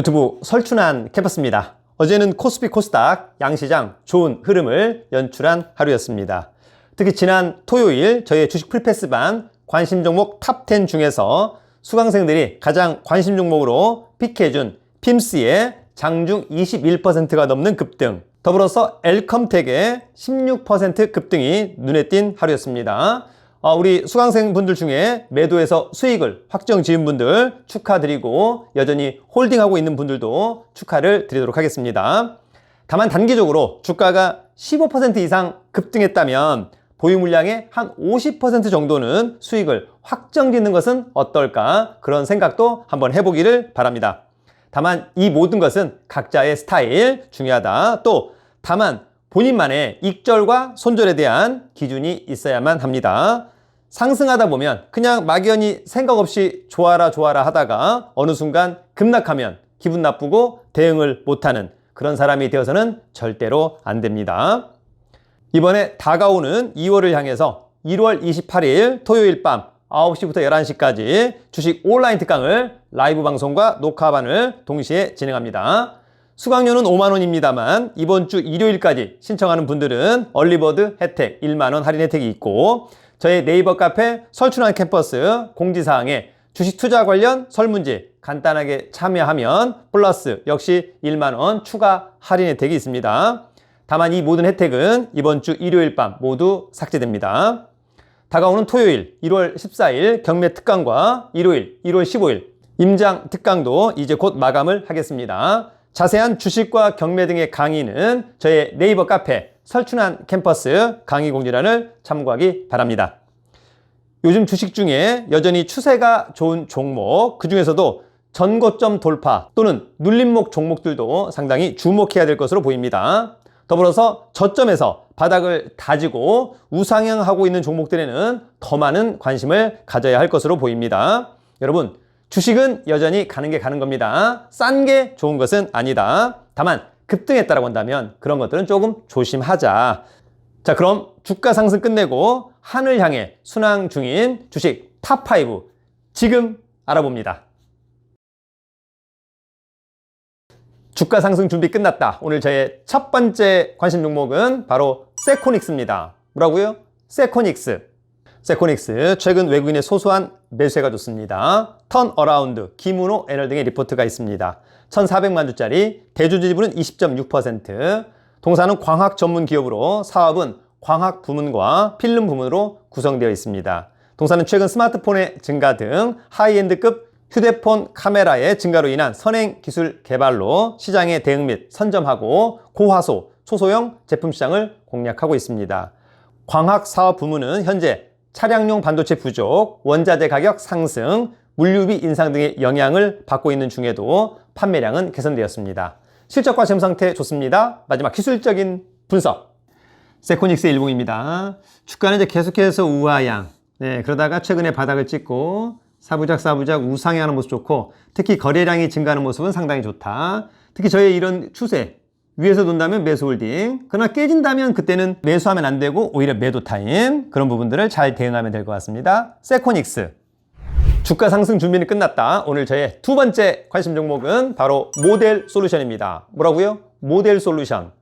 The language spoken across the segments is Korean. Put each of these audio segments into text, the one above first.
유튜브 설춘한 캠퍼스입니다. 어제는 코스피 코스닥 양시장 좋은 흐름을 연출한 하루였습니다. 특히 지난 토요일 저희의 주식 풀패스반 관심 종목 탑 10 중에서 수강생들이 가장 관심 종목으로 픽해준 핌스의 장중 21%가 넘는 급등, 더불어서 엘컴텍의 16% 급등이 눈에 띈 하루였습니다. 어, 우리 수강생분들 중에 매도해서 수익을 확정 지은 분들 축하드리고 여전히 홀딩하고 있는 분들도 축하를 드리도록 하겠습니다. 다만 단기적으로 주가가 15% 이상 급등했다면 보유 물량의 한 50% 정도는 수익을 확정 짓는 것은 어떨까 그런 생각도 한번 해보기를 바랍니다. 다만 이 모든 것은 각자의 스타일 중요하다. 또 다만 본인만의 익절과 손절에 대한 기준이 있어야만 합니다. 상승하다 보면 그냥 막연히 생각 없이 좋아라 좋아라 하다가 어느 순간 급락하면 기분 나쁘고 대응을 못하는 그런 사람이 되어서는 절대로 안 됩니다. 이번에 다가오는 2월을 향해서 1월 28일 토요일 밤 9시부터 11시까지 주식 온라인 특강을 라이브 방송과 녹화반을 동시에 진행합니다. 수강료는 5만원입니다만 이번 주 일요일까지 신청하는 분들은 얼리버드 혜택 1만원 할인 혜택이 있고 저희 네이버 카페 설춘한 캠퍼스 공지사항에 주식 투자 관련 설문지 간단하게 참여하면 플러스 역시 1만원 추가 할인 혜택이 있습니다. 다만 이 모든 혜택은 이번 주 일요일 밤 모두 삭제됩니다. 다가오는 토요일 1월 14일 경매 특강과 일요일 1월 15일 임장 특강도 이제 곧 마감을 하겠습니다. 자세한 주식과 경매 등의 강의는 저의 네이버 카페 설춘한 캠퍼스 강의 공지란을 참고하기 바랍니다. 요즘 주식 중에 여전히 추세가 좋은 종목, 그 중에서도 전고점 돌파 또는 눌림목 종목들도 상당히 주목해야 될 것으로 보입니다. 더불어서 저점에서 바닥을 다지고 우상향하고 있는 종목들에는 더 많은 관심을 가져야 할 것으로 보입니다. 여러분, 주식은 여전히 가는 게 가는 겁니다. 싼 게 좋은 것은 아니다. 다만 급등했다라고 한다면 그런 것들은 조금 조심하자. 자, 그럼 주가 상승 끝내고 하늘 향해 순항 중인 주식 탑5 지금 알아봅니다. 주가 상승 준비 끝났다. 오늘 저의 첫 번째 관심 종목은 바로 세코닉스입니다. 뭐라고요? 세코닉스. 세코닉스 최근 외국인의 소소한 매수세가 좋습니다. 턴 어라운드, 김은호 애널 등의 리포트가 있습니다. 1,400만 주짜리, 대주 지분은 20.6%, 동사는 광학 전문 기업으로 사업은 광학 부문과 필름 부문으로 구성되어 있습니다. 동사는 최근 스마트폰의 증가 등 하이엔드급 휴대폰 카메라의 증가로 인한 선행 기술 개발로 시장의 대응 및 선점하고 고화소, 초소형 제품 시장을 공략하고 있습니다. 광학 사업 부문은 현재 차량용 반도체 부족, 원자재 가격 상승, 물류비 인상 등의 영향을 받고 있는 중에도 판매량은 개선되었습니다. 실적과 재무 상태 좋습니다. 마지막 기술적인 분석. 세코닉스 일봉입니다. 주가는 이제 계속해서 우하향. 네, 그러다가 최근에 바닥을 찍고 사부작 사부작 우상향하는 모습 좋고 특히 거래량이 증가하는 모습은 상당히 좋다. 특히 저의 이런 추세 위에서 돈다면 매수 홀딩 그러나 깨진다면 그때는 매수하면 안 되고 오히려 매도 타임 그런 부분들을 잘 대응하면 될 것 같습니다. 세코닉스 주가 상승 준비는 끝났다. 오늘 저의 두 번째 관심 종목은 바로 모델 솔루션입니다. 뭐라고요? 모델 솔루션.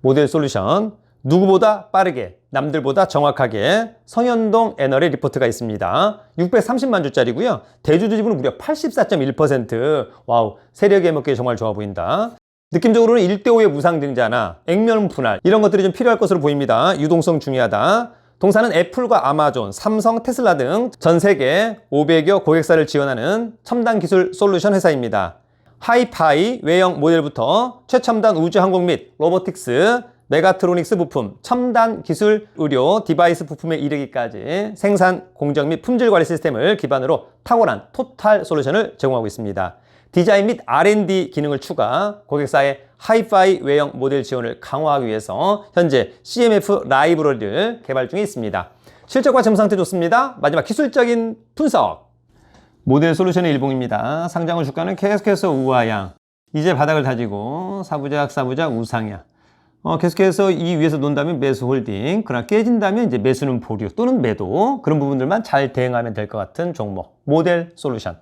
모델 솔루션. 누구보다 빠르게, 남들보다 정확하게 성현동 애널의 리포트가 있습니다. 630만 주짜리고요. 대주주 지분은 무려 84.1%. 와우, 세력의 먹기에 정말 좋아 보인다. 느낌적으로는 1대5의 무상증자나 액면 분할 이런 것들이 좀 필요할 것으로 보입니다. 유동성 중요하다. 동사는 애플과 아마존, 삼성, 테슬라 등 전 세계 500여 고객사를 지원하는 첨단 기술 솔루션 회사입니다. 하이파이 외형 모델부터 최첨단 우주항공 및 로보틱스, 메가트로닉스 부품, 첨단 기술 의료 디바이스 부품에 이르기까지 생산, 공정 및 품질 관리 시스템을 기반으로 탁월한 토탈 솔루션을 제공하고 있습니다. 디자인 및 R&D 기능을 추가, 고객사의 하이파이 외형 모델 지원을 강화하기 위해서 현재 CMF 라이브러리를 개발 중에 있습니다. 실적과 재무 상태 좋습니다. 마지막 기술적인 분석. 모델 솔루션의 일봉입니다. 상장후 주가는 계속해서 우하향. 이제 바닥을 다지고 사부작 사부작 우상향. 어, 계속해서 이 위에서 논다면 매수 홀딩, 그러나 깨진다면 이제 매수는 보류 또는 매도 그런 부분들만 잘 대응하면 될 것 같은 종목 모델 솔루션.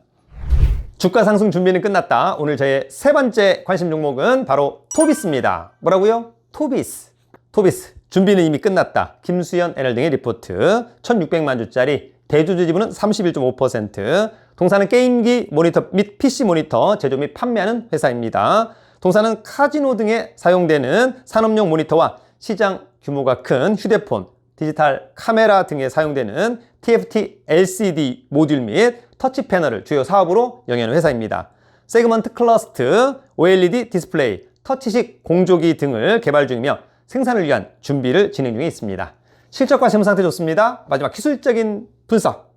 주가 상승 준비는 끝났다. 오늘 저의 세 번째 관심 종목은 바로 토비스입니다. 뭐라고요? 토비스. 토비스. 준비는 이미 끝났다. 김수현 NL 등의 리포트. 1600만 주짜리. 대주주 지분은 31.5%. 동사는 게임기 모니터 및 PC 모니터 제조 및 판매하는 회사입니다. 동사는 카지노 등에 사용되는 산업용 모니터와 시장 규모가 큰 휴대폰, 디지털 카메라 등에 사용되는 TFT LCD 모듈 및 터치 패널을 주요 사업으로 영위하는 회사입니다. 세그먼트 클러스트, OLED 디스플레이, 터치식 공조기 등을 개발 중이며 생산을 위한 준비를 진행 중에 있습니다. 실적과 재무 상태 좋습니다. 마지막 기술적인 분석.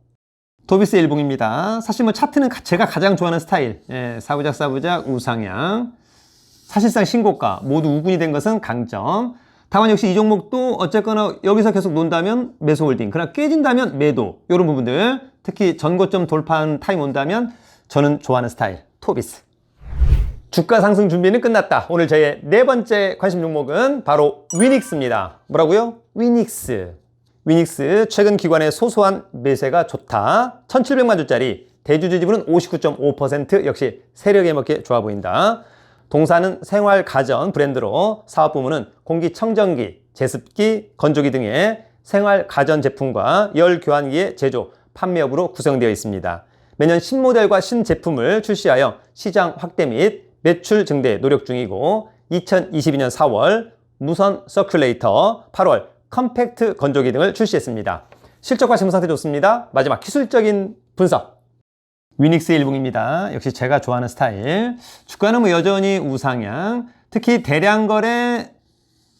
도비스 일봉입니다. 사실 뭐 차트는 가- 제가 가장 좋아하는 스타일. 예, 사부작 사부작 우상향. 사실상 신고가 모두 우군이 된 것은 강점. 다만 역시 이 종목도 어쨌거나 여기서 계속 논다면 매수 홀딩, 그러나 깨진다면 매도 이런 부분들 특히 전고점 돌파한 타임 온다면 저는 좋아하는 스타일 토비스. 주가 상승 준비는 끝났다. 오늘 저의 네 번째 관심 종목은 바로 위닉스입니다. 뭐라고요? 위닉스. 위닉스 최근 기관의 소소한 매세가 좋다. 1700만 주짜리 대주주 지분은 59.5% 역시 세력에 먹게 좋아 보인다. 동사는 생활 가전 브랜드로 사업 부문은 공기청정기, 제습기, 건조기 등의 생활 가전 제품과 열 교환기의 제조, 판매업으로 구성되어 있습니다. 매년 신모델과 신제품을 출시하여 시장 확대 및 매출 증대에 노력 중이고 2022년 4월 무선 서큘레이터, 8월 컴팩트 건조기 등을 출시했습니다. 실적과 재무 상태 좋습니다. 마지막 기술적인 분석. 위닉스 일봉입니다. 역시 제가 좋아하는 스타일. 주가는 뭐 여전히 우상향. 특히 대량 거래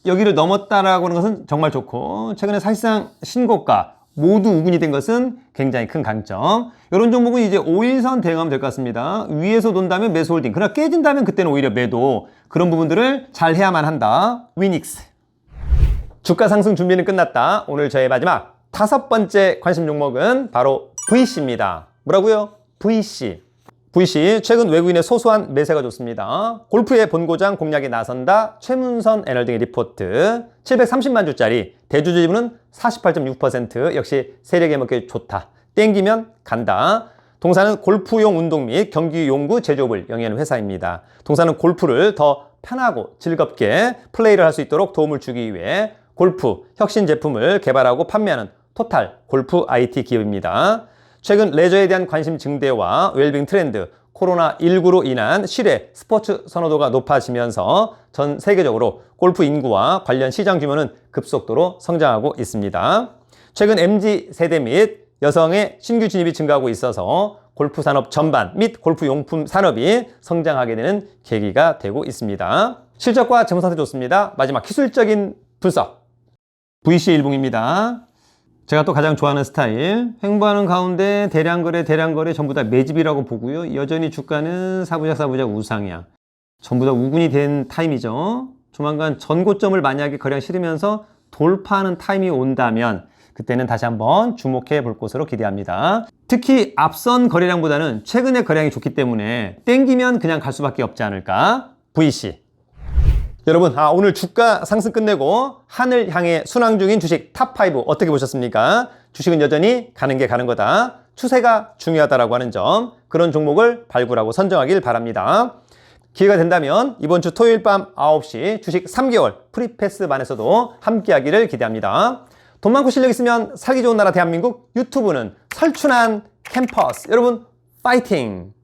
여기를 넘었다라고 하는 것은 정말 좋고 최근에 사실상 신고가 모두 우군이 된 것은 굉장히 큰 강점. 이런 종목은 이제 5일선 대응하면 될 것 같습니다. 위에서 돈다면 매수 홀딩. 그러나 깨진다면 그때는 오히려 매도. 그런 부분들을 잘 해야만 한다. 위닉스. 주가 상승 준비는 끝났다. 오늘 저의 마지막 다섯 번째 관심 종목은 바로 VC입니다. 뭐라고요? VC. VC 최근 외국인의 소소한 매세가 좋습니다. 골프의 본고장 공략에 나선다. 최문선 등의 리포트. 730만 주짜리 대주주 지분은 48.6% 역시 세력에 먹게 좋다. 땡기면 간다. 동사는 골프용 운동 및 경기 용구 제조업을 영위하는 회사입니다. 동사는 골프를 더 편하고 즐겁게 플레이를 할 수 있도록 도움을 주기 위해 골프 혁신 제품을 개발하고 판매하는 토탈 골프 IT 기업입니다. 최근 레저에 대한 관심 증대와 웰빙 트렌드, 코로나19로 인한 실외 스포츠 선호도가 높아지면서 전 세계적으로 골프 인구와 관련 시장 규모는 급속도로 성장하고 있습니다. 최근 MZ 세대 및 여성의 신규 진입이 증가하고 있어서 골프 산업 전반 및 골프 용품 산업이 성장하게 되는 계기가 되고 있습니다. 실적과 재무 상태 좋습니다. 마지막 기술적인 분석. VC 일봉입니다. 제가 또 가장 좋아하는 스타일. 횡보하는 가운데 대량 거래, 대량 거래 전부 다 매집이라고 보고요. 여전히 주가는 사부작 사부작 우상향. 전부 다 우군이 된 타임이죠. 조만간 전고점을 만약에 거래량 실으면서 돌파하는 타임이 온다면 그때는 다시 한번 주목해 볼 것으로 기대합니다. 특히 앞선 거래량보다는 최근의 거래량이 좋기 때문에 땡기면 그냥 갈 수밖에 없지 않을까? VC. 여러분, 아, 오늘 주가 상승 끝내고 하늘 향해 순항 중인 주식 탑5 어떻게 보셨습니까? 주식은 여전히 가는 게 가는 거다. 추세가 중요하다라고 하는 점, 그런 종목을 발굴하고 선정하길 바랍니다. 기회가 된다면 이번 주 토요일 밤 9시 주식 3개월 프리패스반에서도 함께 하기를 기대합니다. 돈 많고 실력 있으면 살기 좋은 나라 대한민국 유튜브는 설춘한 캠퍼스. 여러분, 파이팅!